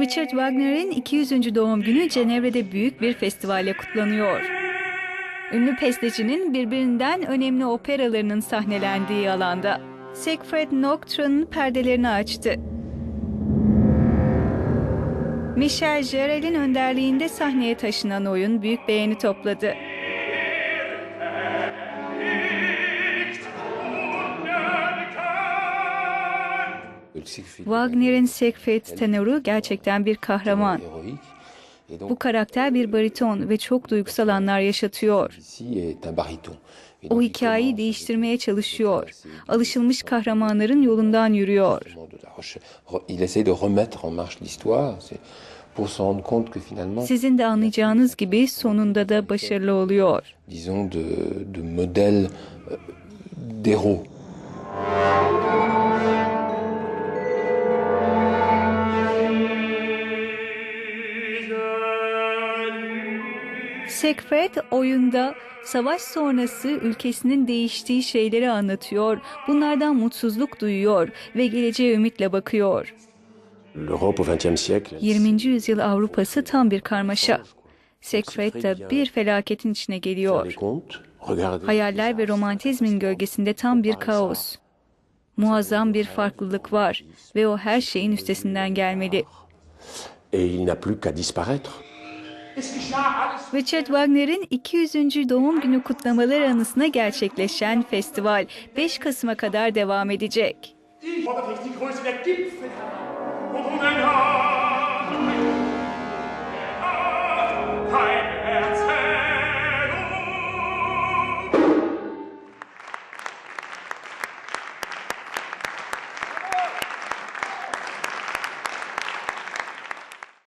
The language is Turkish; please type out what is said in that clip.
Richard Wagner'in 200. doğum günü Cenevre'de büyük bir festivalle kutlanıyor. Ünlü bestecinin birbirinden önemli operalarının sahnelendiği alanda. Siegfried Nocturne'ın perdelerini açtı. Michel Jarel'in önderliğinde sahneye taşınan oyun büyük beğeni topladı. Wagner'in Siegfried tenoru gerçekten bir kahraman. Bu karakter bir bariton ve çok duygusal anlar yaşatıyor. O hikayeyi değiştirmeye çalışıyor. Alışılmış kahramanların yolundan yürüyor. Sizin de anlayacağınız gibi sonunda da başarılı oluyor. Siegfried oyunda savaş sonrası ülkesinin değiştiği şeyleri anlatıyor. Bunlardan mutsuzluk duyuyor ve geleceğe ümitle bakıyor. L'Europe au XXe siècle, 20. yüzyıl Avrupası tam bir karmaşa. Siegfried de bir felaketin içine geliyor. Hayaller ve romantizmin gölgesinde tam bir kaos. Muazzam bir farklılık var ve o her şeyin üstesinden gelmeli. Et il n'a plus qu'à disparaître. Richard Wagner'in 200. doğum günü kutlamaları anısına gerçekleşen festival 5 Kasım'a kadar devam edecek.